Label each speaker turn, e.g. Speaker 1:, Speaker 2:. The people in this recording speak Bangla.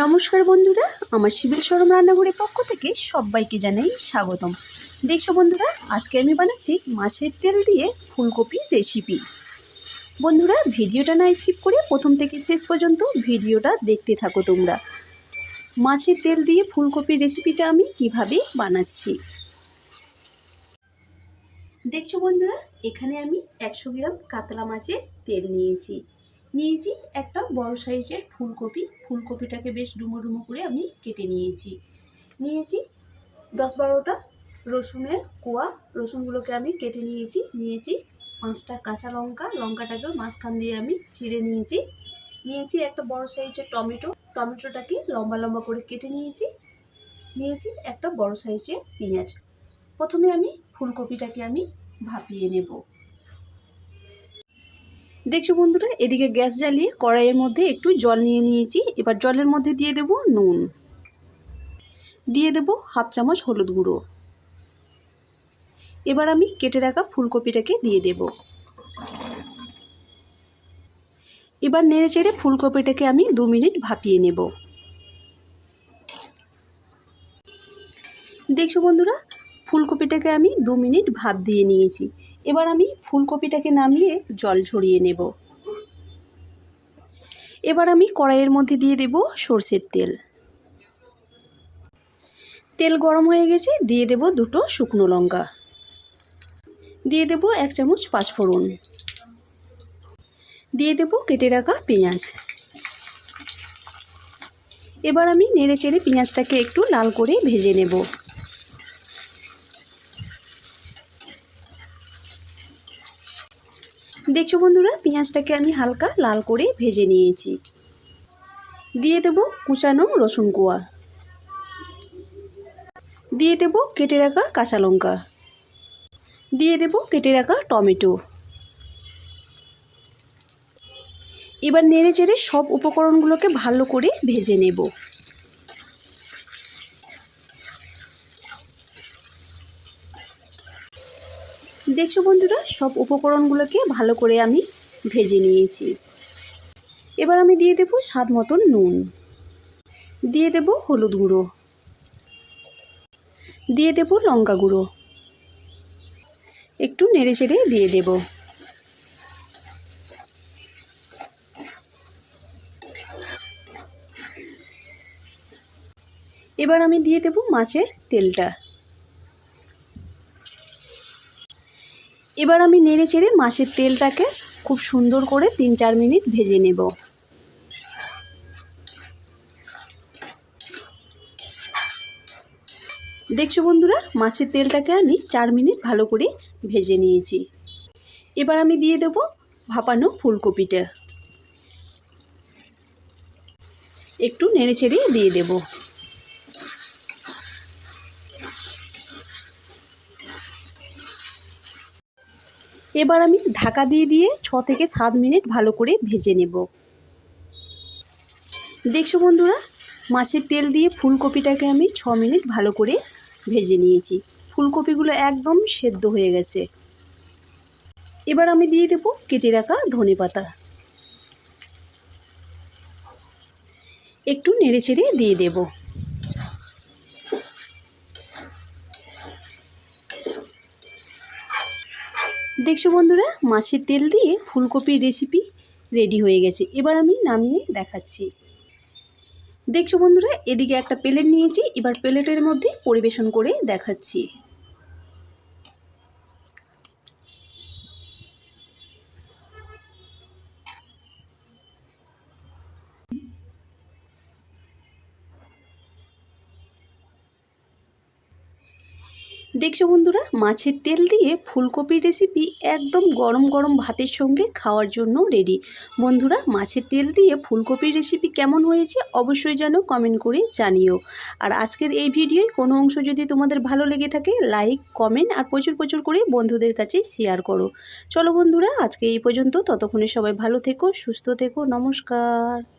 Speaker 1: নমস্কার বন্ধুরা, আমার শিবির সরম রান্নাঘরের পক্ষ থেকে সবাইকে জানাই স্বাগতম। দেখছ বন্ধুরা, আজকে আমি বানাচ্ছি মাছের তেল দিয়ে ফুলকপির রেসিপি বন্ধুরা, ভিডিওটা না স্কিপ করে প্রথম থেকে শেষ পর্যন্ত ভিডিওটা দেখতে থাকো তোমরা। মাছের তেল দিয়ে ফুলকপির রেসিপিটা আমি কীভাবে বানাচ্ছি? দেখছ বন্ধুরা, এখানে আমি একশো গ্রাম কাতলা মাছের তেল নিয়েছি। নিয়েছি একটা বড় সাইজের ফুলকপি, ফুলকপিটাকে বেশ ডুমো ডুমো করে আমি কেটে নিয়েছি। নিয়েছি দশ বারোটা রসুনের কোয়া, রসুনগুলোকে আমি কেটে নিয়েছি। নিয়েছি পাঁচটা কাঁচা লঙ্কা, লঙ্কাটাকেও মাঝখান দিয়ে আমি ছিঁড়ে নিয়েছি। নিয়েছি একটা বড় সাইজের টমেটো, টমেটোটাকে লম্বা লম্বা করে কেটে নিয়েছি। নিয়েছি একটা বড় সাইজের পেঁয়াজ। প্রথমে আমি ফুলকপিটাকে আমি ভাপিয়ে নেব। দেখছ বন্ধুরা, এদিকে গ্যাস জ্বালিয়ে কড়াইয়ের মধ্যে একটু জল নিয়ে নিয়েছি। এবার জলের মধ্যে দিয়ে দেব নুন। দিয়ে দেব হাফ চামচ হলুদ গুঁড়ো। এবার আমি কেটে রাখা ফুলকপিটাকে দিয়ে দেব। এবার নেড়ে চেড়ে ফুলকপিটাকে আমি দু মিনিট ভাপিয়ে নেব। দেখছ বন্ধুরা ফুলকপিটাকে আমি দু মিনিট ভাপ দিয়ে নিয়েছি। এবার আমি ফুলকপিটাকে নামিয়ে জল ঝরিয়ে নেব। এবার আমি কড়াইয়ের মধ্যে দিয়ে দেব সর্ষের তেল। তেল গরম হয়ে গেছে, দিয়ে দেব দুটো শুকনো লঙ্কা। দিয়ে দেব এক চামচ পাঁচফোড়ন। দিয়ে দেব কেটে রাখা পেঁয়াজ। এবার আমি নেড়ে চেড়ে পেঁয়াজটাকে একটু লাল করে ভেজে নেব। দেখছ বন্ধুরা, পেঁয়াজটাকে আমি হালকা লাল করে ভেজে নিয়েছি। দিয়ে দেব কুচানো রসুন কোয়া। দিয়ে দেব কেটে রাখা কাঁচা লঙ্কা। দিয়ে দেব কেটে রাখা টমেটো। এবার নেড়ে চেড়ে সব উপকরণগুলোকে ভালো করে ভেজে নেব। দেখছ বন্ধুরা, সব উপকরণগুলোকে ভালো করে আমি ভেজে নিয়েছি। এবার আমি দিয়ে দেব স্বাদ মতন নুন। দিয়ে দেব হলুদ গুঁড়ো। দিয়ে দেব লঙ্কা গুঁড়ো। একটু নেড়ে চেড়ে দিয়ে দেব। এবার আমি দিয়ে দেব মাছের তেলটা। এবার আমি নেড়ে চেড়ে মাছের তেলটাকে খুব সুন্দর করে তিন চার মিনিট ভেজে নেব। দেখছ বন্ধুরা, মাছের তেলটাকে আমি চার মিনিট ভালো করে ভেজে নিয়েছি। এবার আমি দিয়ে দেব ভাপানো ফুলকপিটা। একটু নেড়ে চেড়ে দিয়ে দেবো। এবার আমি ঢাকা দিয়ে দিয়ে ছ থেকে সাত মিনিট ভালো করে ভেজে নেব। দেখছ বন্ধুরা, মাছের তেল দিয়ে ফুলকপিটাকে আমি ছ মিনিট ভালো করে ভেজে নিয়েছি। ফুলকপিগুলো একদম সেদ্ধ হয়ে গেছে। এবার আমি দিয়ে দেবো কেটে রাখা ধনে পাতা। একটু নেড়ে চেড়ে দিয়ে দেবো। দেখছ বন্ধুরা, মাছের তেল দিয়ে ফুলকপির রেসিপি রেডি হয়ে গেছে। এবার আমি নামিয়ে দেখাচ্ছি। দেখছ বন্ধুরা, এদিকে একটা প্লেট নিয়েছি, এবার প্লেটের মধ্যে পরিবেশন করে দেখাচ্ছি। দেখছ বন্ধুরা, মাছের তেল দিয়ে ফুলকপির রেসিপি একদম গরম গরম ভাতের সঙ্গে খাওয়ার জন্য রেডি বন্ধুরা, মাছের তেল দিয়ে ফুলকপির রেসিপি কেমন হয়েছে অবশ্যই যেন কমেন্ট করে জানিও। আর আজকের এই ভিডিওয় কোনো অংশ যদি তোমাদের ভালো লেগে থাকে লাইক কমেন্ট আর প্রচুর প্রচুর করে বন্ধুদের কাছে শেয়ার করো। চলো বন্ধুরা, আজকে এই পর্যন্ত, ততক্ষণে সবাই ভালো থেকো, সুস্থ থেকো, নমস্কার।